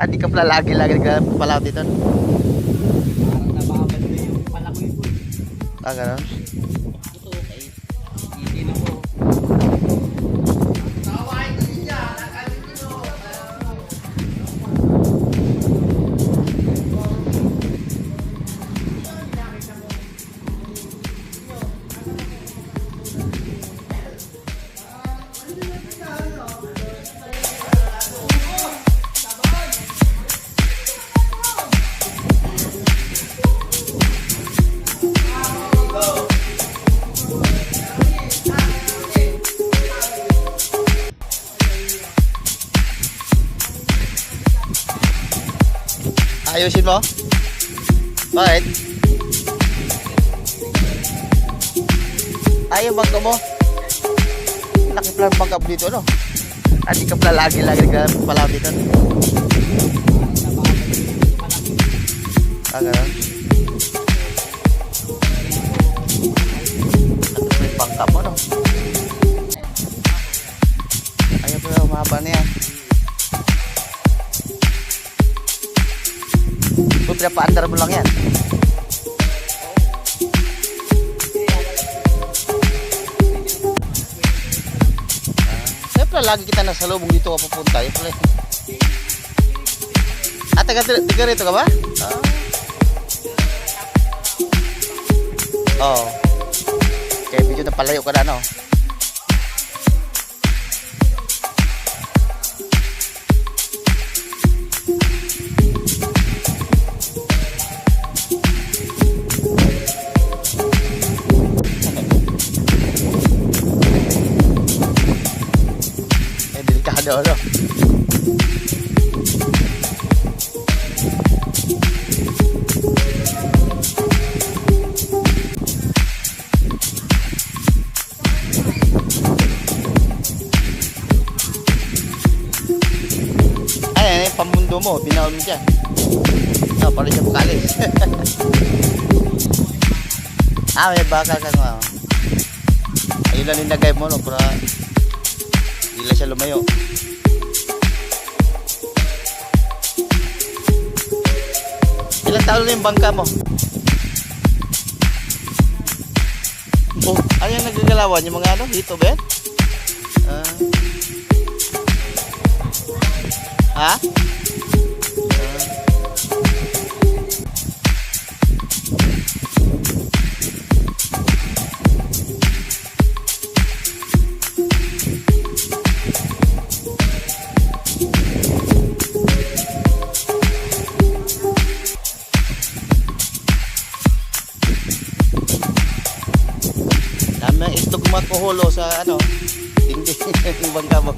Ah, di ka pala lagi-lagi nagpapalaw dito. Parang nababad na yung palakoy ko. Ah, ganun. Ito okay. Hindi na po. Ayusin mo? Bakit? Ayaw bangka mo? Laki pala ang bangka mo dito, no? Ah, di ka pala lagi-lagi nagpapalaw dito. Ah, ganun. Pa yung bangka mo, no? Ayaw pala, umaba na. Pinapaandar mo lang yan. Siyempre, lagi kita nasa lubong dito ka pupunta. Yung pala. Ah, taga, taga rito ka ba? Ah. Oo. Oh. Kaya medyo napalayo ka na, no? Delikado, ano? Ay, ay, ay, pamundo mo, binaon mo dyan. Ah, pala siya bukalis. ah, may bakal ka nga. Ayun lang nilagay mo, no, para hindi siya lumayo. Ilang taon na yung bangka mo? Oh, ano yung nagagalawan? Yung mga ano? Hito ba yan? Ah. ha? Ang itlog makuhulo sa ano, dingding ng bangka mo.